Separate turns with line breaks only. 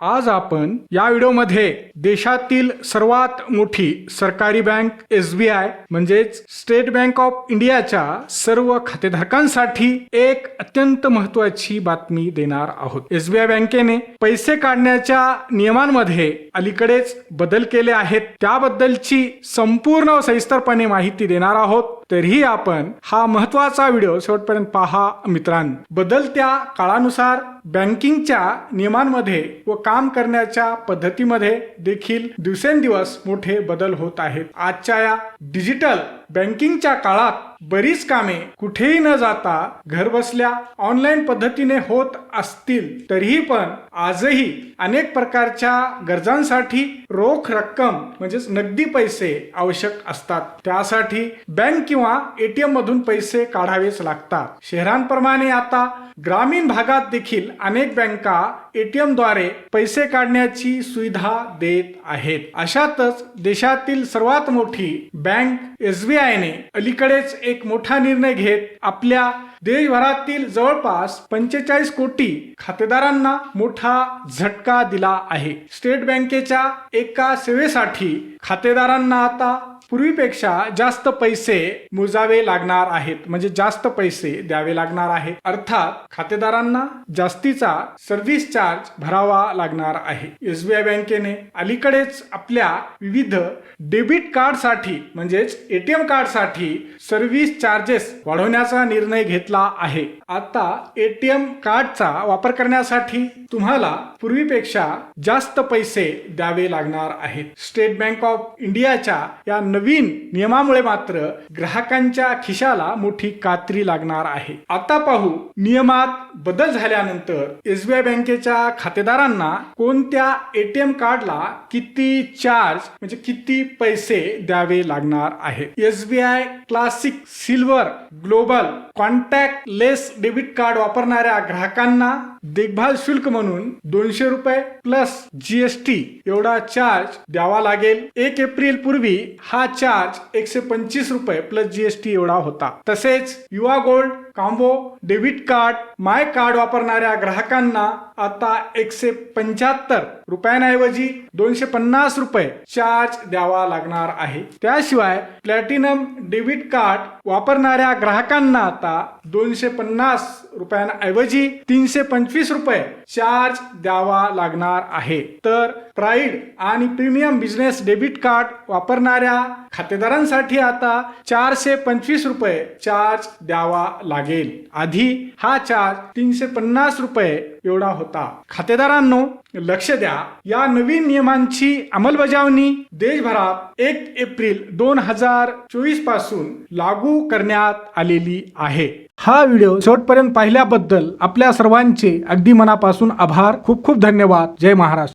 आज आपण या व्हिडिओमध्ये देशातील सर्वात मोठी सरकारी बँक एस बी आय म्हणजेच स्टेट बँक ऑफ इंडियाच्या सर्व खातेधारकांसाठी एक अत्यंत महत्वाची बातमी देणार आहोत. एस बी आय बँकेने पैसे काढण्याच्या नियमांमध्ये अलीकडेच बदल केले आहेत. त्याबद्दलची संपूर्ण सविस्तरपणे माहिती देणार आहोत. तरीही आपण हा महत्त्वाचा व्हिडिओ शेवटपर्यंत पहा. मित्रांनो बदलत्या काळानुसार बँकिंगच्या नियमांमध्ये व काम करण्याच्या पद्धतीमध्ये देखील दिवसेंदिवस मोठे बदल होत आहेत. आजच्या या डिजिटल बँकिंगच्या काळात बरीच कामे कुठेही न जाता घरबसल्या ऑनलाईन पद्धतीने होत असतील तरीही पण आजही अनेक प्रकारच्या गरजांसाठी रोख रक्कम म्हणजेच नगदी पैसे आवश्यक असतात. त्यासाठी बँक किंवा एटीएम मधून पैसे काढावेच लागतात. शहरांप्रमाणे आता ग्रामीण भागात देखील अनेक बँका एटीएमद्वारे पैसे काढण्याची सुविधा देत आहेत. अशातच देशातील सर्वात मोठी बँक एस बी आयने अलीकडेच एक मोठा निर्णय घेत आपल्या देशभरातील जवळपास पंचेचाळीस कोटी खातेदारांना मोठा झटका दिला आहे. स्टेट बँकेच्या एका सेवेसाठी खातेदारांना आता पूर्वीपेक्षा जास्त पैसे मोजावे लागणार आहेत. म्हणजे जास्त पैसे द्यावे लागणार आहेत. अर्थात खातेदारांना जास्तीचा सर्व्हिस चार्ज भरावा लागणार आहे. एसबीआय बँकेने अलीकडेच आपल्या विविध डेबिट कार्डसाठी म्हणजेच एटीएम कार्डसाठी सर्व्हिस चार्जेस वाढवण्याचा निर्णय घेतला आहे. आता एटीएम कार्डचा वापर करण्यासाठी तुम्हाला पूर्वीपेक्षा जास्त पैसे द्यावे लागणार आहेत. स्टेट बँक ऑफ इंडियाच्या या नवीन नियमामुळे मात्र ग्राहकांच्या खिशाला मोठी कात्री लागणार आहे. आता पाहू नियमात बदल झाल्यानंतर एसबीआय बँकेच्या खातेदारांना कोणत्या एटीएम कार्डला किती चार्ज म्हणजे किती पैसे द्यावे लागणार आहेत SBI classic silver global contactless debit card वापरणाऱ्या ग्राहकांना देखभाल शुल्क म्हणून दोनशे रुपये प्लस जीएसटी एवढा चार्ज द्यावा लागेल. एक एप्रिल पूर्वी हा चार्ज एकशे पंचवीस रुपये प्लस जीएसटी एवढा होता. तसेच Yuva gold combo debit card my card वापरणाऱ्या ग्राहकांना आता एकशे पंच्याहत्तर रुपयांऐवजी दोनशे पन्नास रुपये चार्ज द्यावा लागणार आहे. त्याशिवाय प्लॅटिनम डेबिट कार्ड वापरणाऱ्या ग्राहकांना आता दोनशे पन्नास रुपयांऐवजी तीनशे पंचवीस रुपये चार्ज द्यावा लागणार आहे. तर प्राईड आणि प्रीमियम बिझनेस डेबिट कार्ड वापरणाऱ्या खातेदारांसाठी आता चारशे पंचवीस रुपये चार्ज द्यावा लागेल. आधी हा चार्ज तीनशे पन्नास रुपये एवढा होता. खातेदारांनो लक्ष द्या. या नवीन नियमांची अंमलबजावणी देशभरात एक एप्रिल दोन हजार चोवीसपासून लागू करण्यात आलेली आहे. हा व्हिडिओ शेवटपर्यंत पाहिल्याबद्दल आपल्या सर्वांचे अगदी मनापासून आभार. खूप खूप धन्यवाद. जय महाराष्ट्र.